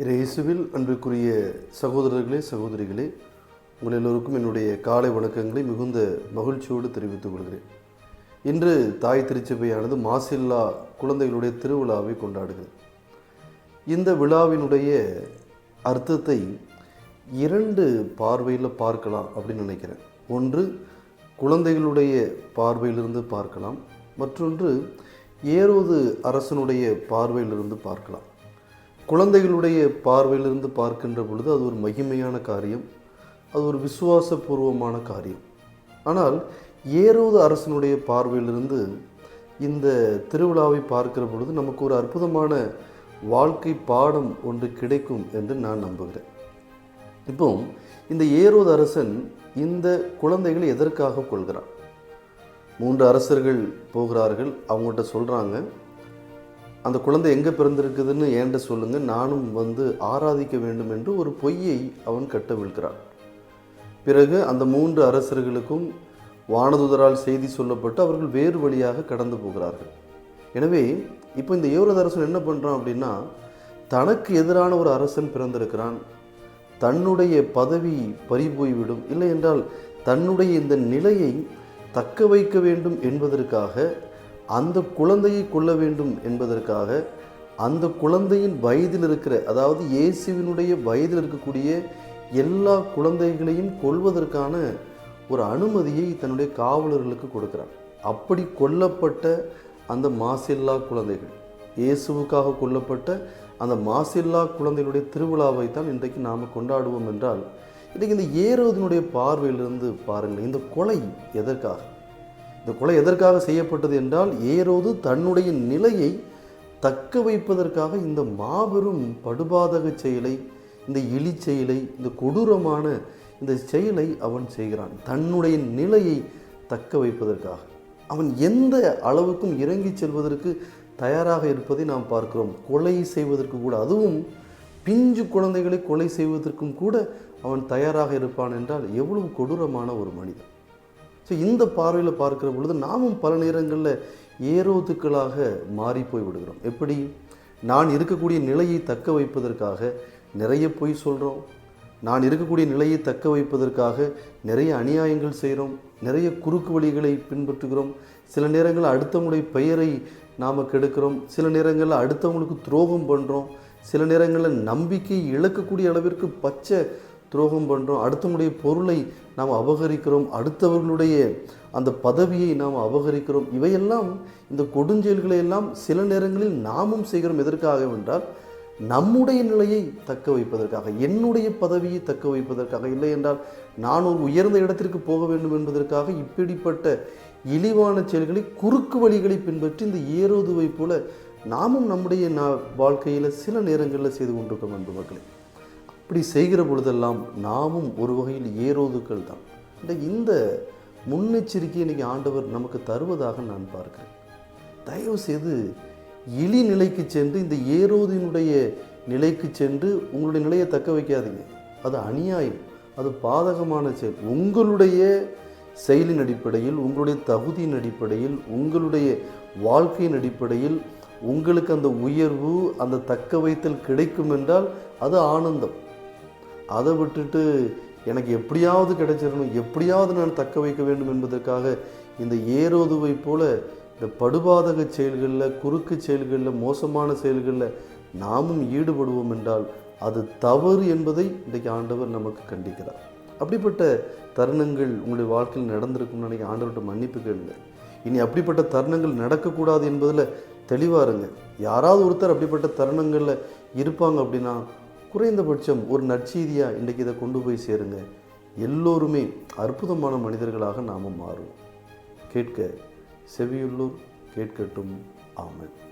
இயேசுவில் அன்பிற்குரிய சகோதரர்களே சகோதரிகளே உங்கள் எல்லோருக்கும் என்னுடைய காலை வணக்கங்களை மிகுந்த மகிழ்ச்சியோடு தெரிவித்துக் கொள்கிறேன். இன்று தாய் திருச்சபையானது மாசில்லா குழந்தைகளுடைய திருவிழாவை கொண்டாடுகிறது. இந்த விழாவினுடைய அர்த்தத்தை இரண்டு பார்வையில் பார்க்கலாம் அப்படின்னு நினைக்கிறேன். ஒன்று குழந்தைகளுடைய பார்வையிலிருந்து பார்க்கலாம். மற்றொன்று ஏரோது அரசனுடைய பார்வையிலிருந்து பார்க்கலாம். குழந்தைகளுடைய பார்வையிலிருந்து பார்க்கின்ற பொழுது அது ஒரு மகிமையான காரியம் அது ஒரு விசுவாசபூர்வமான காரியம். ஆனால் ஏரோது அரசனுடைய பார்வையிலிருந்து இந்த திருவிழாவை பார்க்கிற பொழுது நமக்கு ஒரு அற்புதமான வாழ்க்கை பாடம் ஒன்று கிடைக்கும் என்று நான் நம்புகிறேன். இப்போ இந்த ஏரோது அரசன் இந்த குழந்தைகளை எதற்காக கொள்கிறான் மூன்று அரசர்கள் போகிறார்கள் அவங்கள்ட்ட சொல்கிறாங்க அந்த குழந்தை எங்கே பிறந்திருக்குதுன்னு ஏண்ட சொல்லுங்க. நானும் வந்து ஆராதிக்க வேண்டும் என்று ஒரு பொய்யை அவன் கட்டவிழ்கிறான் பிறகு அந்த மூன்று அரசர்களுக்கும் வானதுதரால் செய்தி சொல்லப்பட்டு அவர்கள் வேறு வழியாக கடந்து போகிறார்கள். எனவே இப்போ இந்த ஏவரது அரசன் என்ன பண்ணுறான் அப்படின்னா தனக்கு எதிரான ஒரு அரசன் பிறந்திருக்கிறான். தன்னுடைய பதவி பறிபோய்விடும் இல்லை என்றால் தன்னுடைய இந்த நிலையை தக்க வைக்க வேண்டும் என்பதற்காக அந்த குழந்தையை கொள்ள வேண்டும் என்பதற்காக அந்த குழந்தையின் வயதில் இருக்கிற அதாவது இயேசுவினுடைய வயதில் இருக்கக்கூடிய எல்லா குழந்தைகளையும் கொள்வதற்கான ஒரு அனுமதியை தன்னுடைய காவலர்களுக்கு கொடுக்கிறார். அப்படி கொல்லப்பட்ட அந்த மாசில்லா குழந்தைகள் இயேசுவுக்காக கொல்லப்பட்ட அந்த மாசில்லா குழந்தைகளுடைய திருவிழாவை தான் இன்றைக்கு நாம் கொண்டாடுவோம் என்றால் இன்றைக்கு இந்த ஏரோதினுடைய பார்வையிலிருந்து பாருங்கள் இந்த கொலை எதற்காக? இந்த கொலை எதற்காக செய்யப்பட்டது என்றால் ஏரோது தன்னுடைய நிலையை தக்க வைப்பதற்காக இந்த மாபெரும் படுபாதக செயலை இந்த இழி செயலை இந்த கொடூரமான இந்த செயலை அவன் செய்கிறான். தன்னுடைய நிலையை தக்க வைப்பதற்காக. அவன் எந்த அளவுக்கும் இறங்கி செல்வதற்கு தயாராக இருப்பதை நாம் பார்க்கிறோம். கொலை செய்வதற்கு கூட அதுவும் பிஞ்சு குழந்தைகளை கொலை செய்வதற்கும் கூட அவன் தயாராக இருப்பான் என்றால் எவ்வளவு கொடூரமான ஒரு மனிதன். ஸோ இந்த பார்வையில் பார்க்குற பொழுது நாமும் பல நேரங்களில் ஏரோத்துக்களாக மாறி போய் விடுகிறோம். எப்படி? நான் இருக்கக்கூடிய நிலையை தக்க வைப்பதற்காக நிறைய பொய் சொல்கிறோம் நான் இருக்கக்கூடிய நிலையை தக்க வைப்பதற்காக நிறைய அநியாயங்கள் செய்கிறோம் நிறைய குறுக்கு வழிகளை பின்பற்றுகிறோம். சில நேரங்களில் அடுத்தவங்களுடைய பெயரை நாம் கெடுக்கிறோம். சில நேரங்களில் அடுத்தவங்களுக்கு துரோகம் பண்ணுறோம் சில நேரங்களில் நம்பிக்கை இழக்கக்கூடிய அளவிற்கு பச்சை துரோகம் பண்ணுறோம் அடுத்தவங்களுடைய பொருளை நாம் அபகரிக்கிறோம் அடுத்தவர்களுடைய அந்த பதவியை நாம் அபகரிக்கிறோம் இவையெல்லாம் இந்த கொடுஞ்செயல்களை எல்லாம் சில நேரங்களில் நாமும் செய்கிறோம். எதற்காக என்றால் நம்முடைய நிலையை தக்க வைப்பதற்காக என்னுடைய பதவியை தக்க வைப்பதற்காக. இல்லை என்றால் நான் ஒரு உயர்ந்த இடத்திற்கு போக வேண்டும் என்பதற்காக இப்படிப்பட்ட இழிவான செயல்களை குறுக்கு வழிகளை பின்பற்றி இந்த ஏரோதுவை போல நாமும் நம்முடைய நா வாழ்க்கையில் சில நேரங்களில் செய்து கொண்டிருக்கோம் அன்பு மக்களே. இப்படி செய்கிற பொழுதெல்லாம் நாமும் ஒரு வகையில் ஏரோதுக்கள் தான். இந்த முன்னெச்சரிக்கை இன்றைக்கி ஆண்டவர் நமக்கு தருவதாக நான் பார்க்கிறேன். தயவு செய்து இழி நிலைக்கு சென்று இந்த ஏரோதினுடைய நிலைக்கு சென்று உங்களுடைய நிலையை தக்க வைக்காதீங்க. அது அநியாயம். அது பாதகமான செயல். உங்களுடைய செயலின் அடிப்படையில் உங்களுடைய தகுதியின் அடிப்படையில் உங்களுடைய வாழ்க்கையின் அடிப்படையில் உங்களுக்கு அந்த உயர்வு அந்த தக்க வைத்தல் கிடைக்கும் என்றால் அது ஆனந்தம். அதை விட்டுட்டு எனக்கு எப்படியாவது கிடைச்சிடணும் எப்படியாவது நான் தக்க வைக்க வேண்டும் என்பதற்காக இந்த ஏரோதுவை போல இந்த படுபாதக செயல்களில் குறுக்கு செயல்களில் மோசமான செயல்களில் நாமும் ஈடுபடுவோம் என்றால் அது தவறு என்பதை இன்றைக்கு ஆண்டவர் நமக்கு கண்டிக்கிறார். அப்படிப்பட்ட தருணங்கள் உங்களுடைய வாழ்க்கையில் நடந்திருக்கும்னு நினைக்க ஆண்டவர்கிட்ட மன்னிப்பு கேளுங்க. இனி அப்படிப்பட்ட தருணங்கள் நடக்கக்கூடாது என்பதில் தெளிவாக இருங்க. யாராவது ஒருத்தர் அப்படிப்பட்ட தருணங்களில் இருப்பாங்க அப்படின்னா குறைந்தபட்சம் ஒரு நற்செய்தியாக இன்றைக்கி இதை கொண்டு போய் சேருங்க. எல்லோருமே அற்புதமான மனிதர்களாக நாம் மாறுவோம். கேட்க செவியுள்ளூர் கேட்கட்டும். ஆமன்.